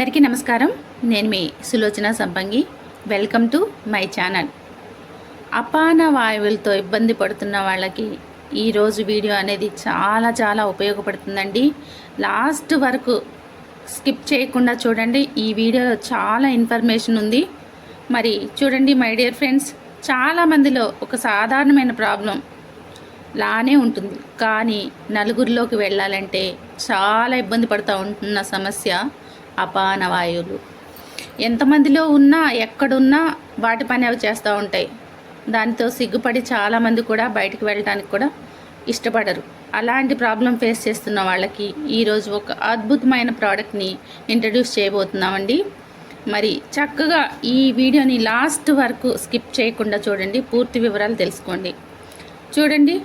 అందరికీ నమస్కారం. నేను మీ Sulochana Sampangi. Welcome to my channel అపాన వాయువులతో ఇబ్బంది పడుతున్న వాళ్ళకి ఈరోజు వీడియో అనేది చాలా చాలా ఉపయోగపడుతుందండి. లాస్ట్ వరకు స్కిప్ చేయకుండా చూడండి. ఈ వీడియోలో చాలా ఇన్ఫర్మేషన్ ఉంది. మరి చూడండి మై డియర్ ఫ్రెండ్స్ చాలామందిలో ఒక సాధారణమైన ప్రాబ్లం లానే ఉంటుంది. కానీ నలుగురిలోకి వెళ్ళాలంటే చాలా ఇబ్బంది పడుతూ ఉంటున్న సమస్య అపాన వాయువులు ఎంతమందిలో ఉన్నా ఎక్కడున్నా వాటి పని అవి చేస్తూ ఉంటాయి. దాంతో సిగ్గుపడి చాలామంది కూడా బయటికి వెళ్ళడానికి కూడా ఇష్టపడరు. అలాంటి ప్రాబ్లం ఫేస్ చేస్తున్న వాళ్ళకి ఈరోజు ఒక అద్భుతమైన ప్రోడక్ట్ని ఇంట్రడ్యూస్ చేయబోతున్నామండి. మరి చక్కగా ఈ వీడియోని లాస్ట్ వరకు స్కిప్ చేయకుండా చూడండి పూర్తి వివరాలు తెలుసుకోండి. చూడండి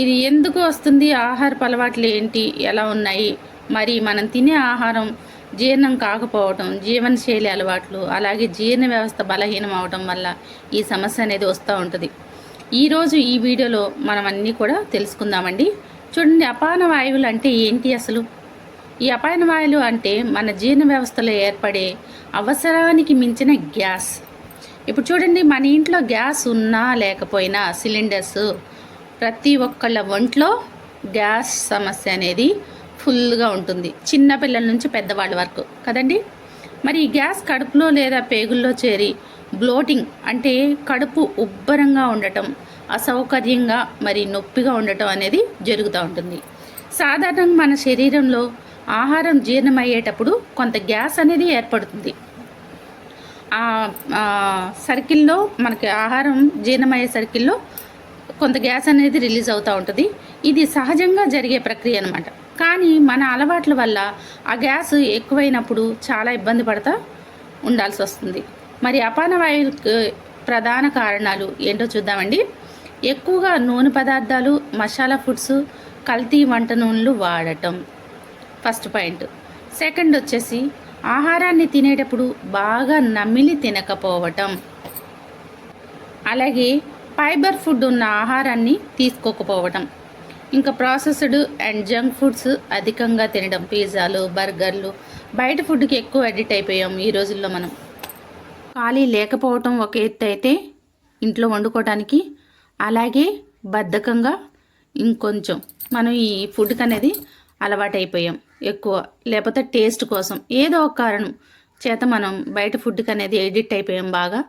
ఇది ఎందుకు వస్తుంది ఆహారపు అలవాట్లు ఏంటి ఎలా ఉన్నాయి మరి మనం తినే ఆహారం జీర్ణం కాకపోవటం జీవనశైలి అలవాట్లు అలాగే జీర్ణ వ్యవస్థ బలహీనం అవటం వల్ల ఈ సమస్య అనేది వస్తూ ఉంటుంది. ఈరోజు ఈ వీడియోలో మనం అన్నీ కూడా తెలుసుకుందామండి. చూడండి అపాన వాయువులు అంటే ఏంటి అసలు? ఈ అపాయన వాయువులు అంటే మన జీర్ణ వ్యవస్థలో ఏర్పడే అవసరానికి మించిన గ్యాస్. ఇప్పుడు చూడండి మన ఇంట్లో గ్యాస్ ఉన్నా లేకపోయినా సిలిండర్స్ ప్రతి ఒక్కళ్ళ ఒంట్లో గ్యాస్ సమస్య అనేది ఫుల్గా ఉంటుంది. చిన్న పిల్లల నుంచి పెద్దవాళ్ళ వరకు. కదండి? మరి ఈ గ్యాస్ కడుపులో లేదా పేగుల్లో చేరి బ్లోటింగ్ అంటే కడుపు ఉబ్బరంగా ఉండటం అసౌకర్యంగా మరి నొప్పిగా ఉండటం అనేది జరుగుతూ ఉంటుంది. సాధారణంగా మన శరీరంలో ఆహారం జీర్ణమయ్యేటప్పుడు కొంత గ్యాస్ అనేది ఏర్పడుతుంది. ఆ సర్కిల్లో మనకి ఆహారం జీర్ణమయ్యే సర్కిల్లో కొంత గ్యాస్ అనేది రిలీజ్ అవుతూ ఉంటుంది. ఇది సహజంగా జరిగే ప్రక్రియ అనమాట కానీ మన అలవాట్ల వల్ల ఆ గ్యాస్ ఎక్కువైనప్పుడు చాలా ఇబ్బంది పడతా ఉండాల్సి వస్తుంది. మరి అపానవాయువుకి ప్రధాన కారణాలు ఏంటో చూద్దామండి. ఎక్కువగా నూనె పదార్థాలు మసాలా ఫుడ్స్ కల్తీ వంట నూనెలు వాడటం. First point. సెకండ్ వచ్చేసి ఆహారాన్ని తినేటప్పుడు బాగా నమిలి తినకపోవటం. అలాగే ఫైబర్ ఫుడ్ ఉన్న ఆహారాన్ని తీసుకోకపోవటం. ఇంకా ప్రాసెస్డ్ అండ్ జంక్ ఫుడ్స్ అధికంగా తినడం పిజ్జాలు బర్గర్లు. బయట ఫుడ్కి ఎక్కువ అడిక్ట్ అయిపోయాం ఈ రోజుల్లో మనం. ఖాళీ లేకపోవటం ఒక ఎత్తు అయితే ఇంట్లో వండుకోవడానికి అలాగే బద్ధకంగా ఇంకొంచెం మనం ఈ ఫుడ్కి అనేది అలవాటైపోయాం ఎక్కువ. లేకపోతే టేస్ట్ కోసం ఏదో ఒక కారణం చేత మనం బయట ఫుడ్కి అనేది ఎడిక్ట్ అయిపోయాం బాగా.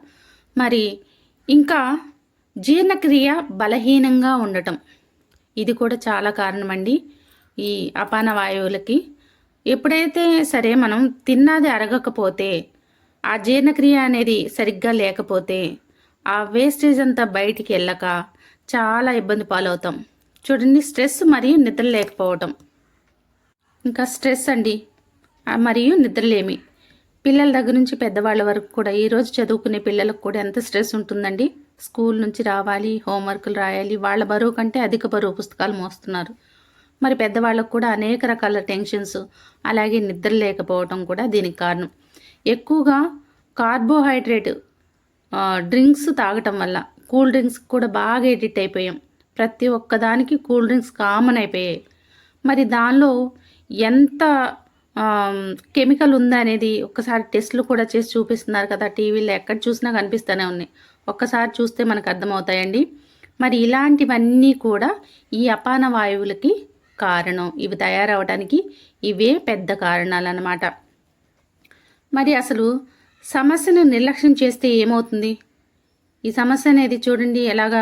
మరి ఇంకా జీర్ణక్రియ బలహీనంగా ఉండటం. ఇది కూడా చాలా కారణమండి ఈ అపాన వాయువులకి. ఎప్పుడైతే సరే మనం తిన్నది అరగకపోతే ఆ జీర్ణక్రియ అనేది సరిగ్గా లేకపోతే ఆ వేస్టేజ్ అంతా బయటికి వెళ్ళక చాలా ఇబ్బంది పాలవుతాం. చూడండి స్ట్రెస్ మరియు నిద్ర లేకపోవటం. ఇంకా స్ట్రెస్ అండి. మరియు నిద్రలేమి. పిల్లల దగ్గర నుంచి పెద్దవాళ్ళ వరకు కూడా ఈరోజు చదువుకునే పిల్లలకు కూడా ఎంత స్ట్రెస్ ఉంటుందండి. స్కూల్ నుంచి రావాలి హోంవర్క్లు రాయాలి వాళ్ళ బరువు కంటే అధిక బరువు పుస్తకాలు మోస్తున్నారు. మరి పెద్దవాళ్ళకు కూడా అనేక రకాల టెన్షన్స్ అలాగే నిద్ర లేకపోవడం కూడా దీనికి కారణం. ఎక్కువగా కార్బోహైడ్రేట్ డ్రింక్స్ తాగటం వల్ల కూల్ డ్రింక్స్ కూడా బాగా ఎడిట్ అయిపోయాం. ప్రతి ఒక్కదానికి కూల్ డ్రింక్స్ కామన్ అయిపోయాయి. మరి దానిలో ఎంత కెమికల్ ఉందా అనేది ఒక్కసారి టెస్ట్లు కూడా చేసి చూపిస్తున్నారు కదా టీవీలో ఎక్కడ చూసినా కనిపిస్తూనే ఉన్నాయి. ఒక్కసారి చూస్తే మనకు అర్థమవుతాయండి. మరి ఇలాంటివన్నీ కూడా ఈ అపాన వాయువులకి కారణం. ఇవి తయారవడానికి ఇవే పెద్ద కారణాలు అన్నమాట మరి అసలు సమస్యను నిర్లక్ష్యం చేస్తే ఏమవుతుంది? ఈ సమస్య అనేది చూడండి ఎలాగా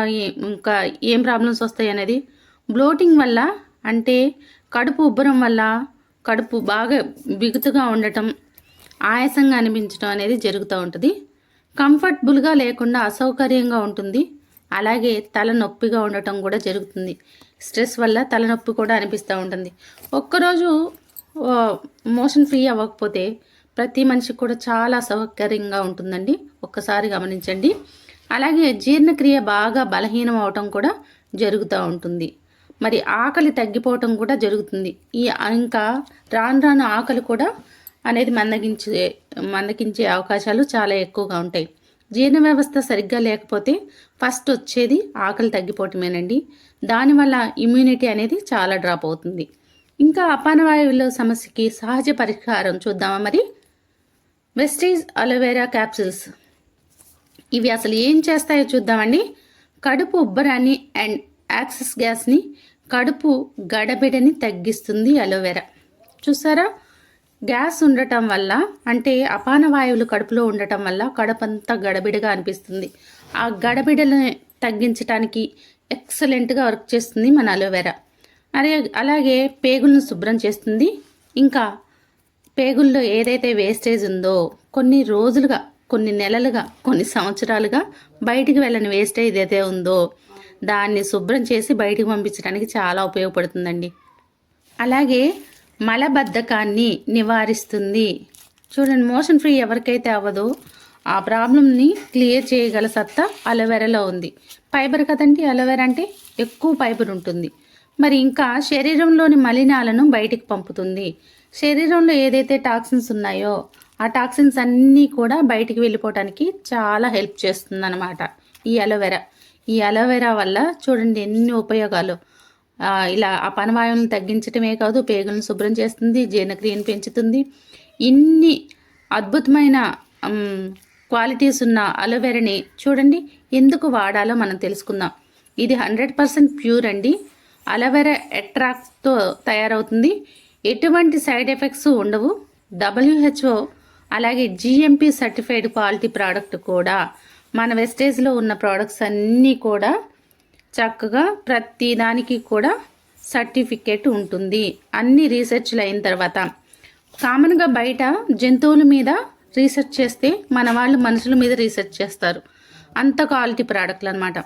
ఇంకా ఏం ప్రాబ్లమ్స్ వస్తాయి అనేది. బ్లోటింగ్ వల్ల అంటే కడుపు ఉబ్బరం వల్ల కడుపు బాగా బిగుతుగా ఉండటం ఆయాసంగా అనిపించడం అనేది జరుగుతూ ఉంటుంది. కంఫర్టబుల్గా లేకుండా అసౌకర్యంగా ఉంటుంది. అలాగే తలనొప్పిగా ఉండటం కూడా జరుగుతుంది. స్ట్రెస్ వల్ల తలనొప్పి కూడా అనిపిస్తూ ఉంటుంది. ఒక్కరోజు మోషన్ ఫ్రీ అవ్వకపోతే ప్రతి మనిషికి కూడా చాలా అసౌకర్యంగా ఉంటుందండి. ఒక్కసారి గమనించండి. అలాగే జీర్ణక్రియ బాగా బలహీనం అవటం కూడా జరుగుతూ ఉంటుంది. మరి ఆకలి తగ్గిపోవటం కూడా జరుగుతుంది. ఈ ఇంకా రాను రాను ఆకలి కూడా అనేది మందగించే మందగించే అవకాశాలు చాలా ఎక్కువగా ఉంటాయి. జీర్ణ వ్యవస్థ సరిగ్గా లేకపోతే ఫస్ట్ వచ్చేది ఆకలి తగ్గిపోవటమేనండి. దానివల్ల ఇమ్యూనిటీ అనేది చాలా డ్రాప్ అవుతుంది. ఇంకా అపానవాయువుల సమస్యకి సహజ పరిష్కారం చూద్దామా మరి? వెస్టీజ్ అలోవెరా క్యాప్సిల్స్ ఇవి అసలు ఏం చేస్తాయో చూద్దామండి. కడుపు ఉబ్బరాన్ని అండ్ యాక్సెస్ గ్యాస్ని కడుపు గడబిడని తగ్గిస్తుంది అలోవెరా చూసారా? గ్యాస్ ఉండటం వల్ల అంటే అపాన వాయువులు కడుపులో ఉండటం వల్ల కడుపంతా గడబిడగా అనిపిస్తుంది. ఆ గడబిడలను తగ్గించడానికి ఎక్సలెంట్గా వర్క్ చేస్తుంది మన అలోవెరా. అరే అలాగే పేగులను శుభ్రం చేస్తుంది. ఇంకా పేగుల్లో ఏదైతే వేస్టేజ్ ఉందో కొన్ని రోజులుగా కొన్ని నెలలుగా కొన్ని సంవత్సరాలుగా బయటికి వెళ్ళని వేస్టేజ్ ఏదైతే ఉందో దాన్ని శుభ్రం చేసి బయటికి పంపించడానికి చాలా ఉపయోగపడుతుందండి. అలాగే మలబద్ధకాన్ని నివారిస్తుంది. చూడండి మోషన్ ఫ్రీ ఎవరికైతే అవ్వదో ఆ ప్రాబ్లంని క్లియర్ చేయగల సత్తా అలోవెరాలో ఉంది. ఫైబర్ కదండి అలోవెరా అంటే ఎక్కువ ఫైబర్ ఉంటుంది. మరి ఇంకా శరీరంలోని మలినాలను బయటికి పంపుతుంది. శరీరంలో ఏదైతే టాక్సిన్స్ ఉన్నాయో ఆ టాక్సిన్స్ అన్నీ కూడా బయటికి వెళ్ళిపోవటానికి చాలా హెల్ప్ చేస్తుంది అనమాట ఈ అలోవెరా. ఈ అలోవెరా వల్ల చూడండి ఎన్ని ఉపయోగాలు. ఇలా అపనవాయువులను తగ్గించటమే కాదు పేగులను శుభ్రం చేస్తుంది జీర్ణక్రియను పెంచుతుంది. ఇన్ని అద్భుతమైన క్వాలిటీస్ ఉన్న అలోవెరాని చూడండి ఎందుకు వాడాలో మనం తెలుసుకుందాం. ఇది హండ్రెడ్ పర్సెంట్ ప్యూర్ అండి. అలోవెరా ఎట్రాక్ట్తో తయారవుతుంది. ఎటువంటి సైడ్ ఎఫెక్ట్స్ ఉండవు. డబ్ల్యూహెచ్ఓ అలాగే జిఎంపి సర్టిఫైడ్ క్వాలిటీ ప్రోడక్ట్ కూడా మన వెస్టేజ్లో ఉన్న ప్రోడక్ట్స్ అన్నీ కూడా చక్కగా ప్రతి దానికి కూడా సర్టిఫికేట్ ఉంటుంది. అన్ని రీసెర్చ్లు అయిన తర్వాత. కామన్గా బయట జంతువుల మీద రీసెర్చ్ చేస్తే మన వాళ్ళు మనుషుల మీద రీసెర్చ్ చేస్తారు. అంత క్వాలిటీ ప్రోడక్ట్లు అనమాట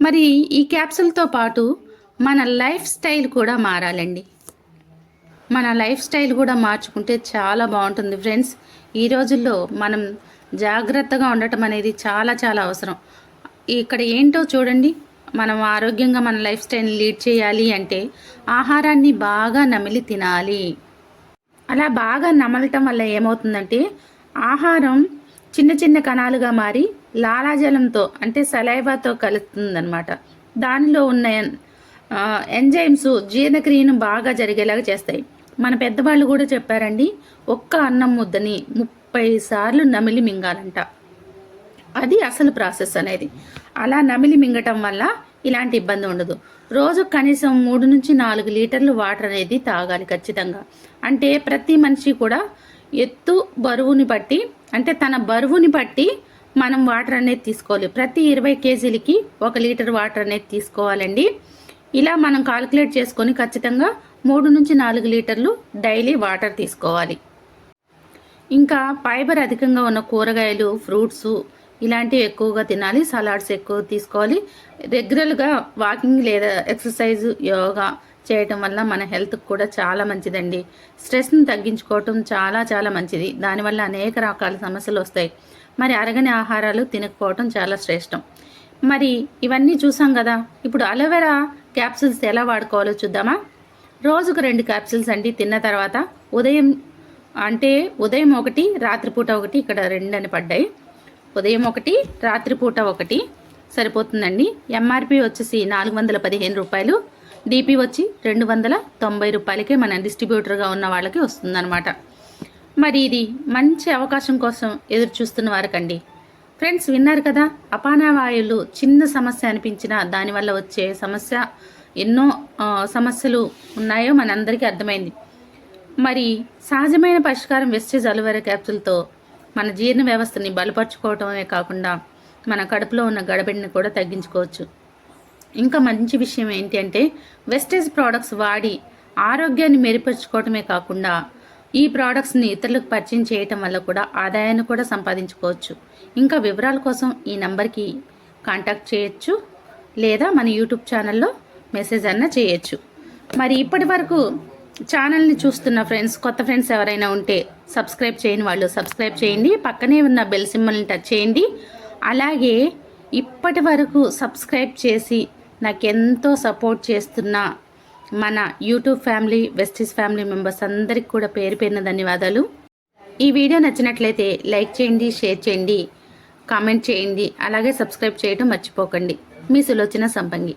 మరి ఈ క్యాప్సుల్తో పాటు మన లైఫ్ స్టైల్ కూడా మారాలండి. మన లైఫ్ స్టైల్ కూడా మార్చుకుంటే చాలా బాగుంటుంది ఫ్రెండ్స్. ఈ రోజుల్లో మనం జాగ్రత్తగా ఉండటం అనేది చాలా చాలా అవసరం. ఇక్కడ ఏంటో చూడండి. మనం ఆరోగ్యంగా మన లైఫ్ స్టైల్ని లీడ్ చేయాలి అంటే ఆహారాన్ని బాగా నమిలి తినాలి. అలా బాగా నమలటం వల్ల ఏమవుతుందంటే ఆహారం చిన్న చిన్న కణాలుగా మారి లాలాజలంతో అంటే సలైవాతో కలుస్తుందనమాట దానిలో ఉన్న ఎంజైమ్స్ జీర్ణక్రియను బాగా జరిగేలాగా చేస్తాయి. మన పెద్దవాళ్ళు కూడా చెప్పారండి ఒక్క అన్నం ముద్దని ముప్పై సార్లు నమిలి మింగాలంట. అది అసలు ప్రాసెస్ అనేది. అలా నమిలి మింగటం వల్ల ఇలాంటి ఇబ్బంది ఉండదు. రోజు కనీసం మూడు నుంచి నాలుగు లీటర్లు వాటర్ అనేది తాగాలి ఖచ్చితంగా. అంటే ప్రతి మనిషి కూడా ఎత్తు బరువుని బట్టి అంటే తన బరువుని బట్టి మనం వాటర్ అనేది తీసుకోవాలి. ప్రతి ఇరవై కేజీలకి ఒక లీటర్ వాటర్ అనేది తీసుకోవాలండి. ఇలా మనం కాలిక్యులేట్ చేసుకొని ఖచ్చితంగా మూడు నుంచి నాలుగు లీటర్లు డైలీ వాటర్ తీసుకోవాలి. ఇంకా ఫైబర్ అధికంగా ఉన్న కూరగాయలు ఫ్రూట్స్ ఇలాంటివి ఎక్కువగా తినాలి సలాడ్స్ ఎక్కువ తీసుకోవాలి. రెగ్యులర్గా వాకింగ్ లేదా ఎక్సర్సైజ్ యోగా చేయటం వల్ల మన హెల్త్కి కూడా చాలా మంచిదండి. స్ట్రెస్ని తగ్గించుకోవటం చాలా చాలా మంచిది. దానివల్ల అనేక రకాల సమస్యలు వస్తాయి. మరి అరగని ఆహారాలు తినకపోవటం చాలా శ్రేష్టం. మరి ఇవన్నీ చూసాం కదా. ఇప్పుడు అలోవెరా క్యాప్సిల్స్ ఎలా వాడుకోవాలో చూద్దామా? రోజుకు రెండు క్యాప్సిల్స్ అండి. తిన్న తర్వాత ఉదయం అంటే ఉదయం ఒకటి రాత్రిపూట ఒకటి ఇక్కడ రెండు అని పడ్డాయి. ఉదయం ఒకటి రాత్రిపూట ఒకటి. సరిపోతుందండి. ఎంఆర్పి వచ్చేసి నాలుగు వందల పదిహేను రూపాయలు. డిపి వచ్చి రెండు వందల తొంభై రూపాయలకే మన డిస్ట్రిబ్యూటర్గా ఉన్న వాళ్ళకి వస్తుందన్నమాట. మరి ఇది మంచి అవకాశం కోసం ఎదురు చూస్తున్న వారికండి. ఫ్రెండ్స్ విన్నారు కదా అపానవాయువులు చిన్న సమస్య అనిపించినా దానివల్ల వచ్చే సమస్య ఎన్నో సమస్యలు ఉన్నాయో మనందరికీ అర్థమైంది. మరి సహజమైన పరిష్కారం వెస్టేజ్ అలోవెరా క్యాప్సుల్తో మన జీర్ణ వ్యవస్థని బలపరుచుకోవటమే కాకుండా మన కడుపులో ఉన్న గడబిడిని కూడా తగ్గించుకోవచ్చు. ఇంకా మంచి విషయం ఏంటి అంటే వెస్టేజ్ ప్రోడక్ట్స్ వాడి ఆరోగ్యాన్ని మెరుగుపరుచుకోవటమే కాకుండా ఈ ప్రోడక్ట్స్ని ఇతరులకు పరిచయం చేయటం వల్ల కూడా ఆదాయాన్ని కూడా సంపాదించుకోవచ్చు. ఇంకా వివరాల కోసం ఈ నంబర్కి కాంటాక్ట్ చేయొచ్చు లేదా మన యూట్యూబ్ ఛానల్లో మెసేజ్ అన్న చేయొచ్చు. మరి ఇప్పటి వరకు ఛానల్ని చూస్తున్న ఫ్రెండ్స్ కొత్త ఫ్రెండ్స్ ఎవరైనా ఉంటే సబ్స్క్రైబ్ చేయని వాళ్ళు సబ్స్క్రైబ్ చేయండి. పక్కనే ఉన్న బెల్ సింబల్ని టచ్ చేయండి. అలాగే ఇప్పటి వరకు సబ్స్క్రైబ్ చేసి నాకెంతో సపోర్ట్ చేస్తున్న మన యూట్యూబ్ ఫ్యామిలీ వెస్టీస్ ఫ్యామిలీ మెంబర్స్ అందరికి కూడా పేరు పేరిన ధన్యవాదాలు. ఈ వీడియో నచ్చినట్లయితే లైక్ చేయండి షేర్ చేయండి కామెంట్ చేయండి అలాగే సబ్స్క్రైబ్ చేయడం మర్చిపోకండి. మీ సులోచన సంపంగి.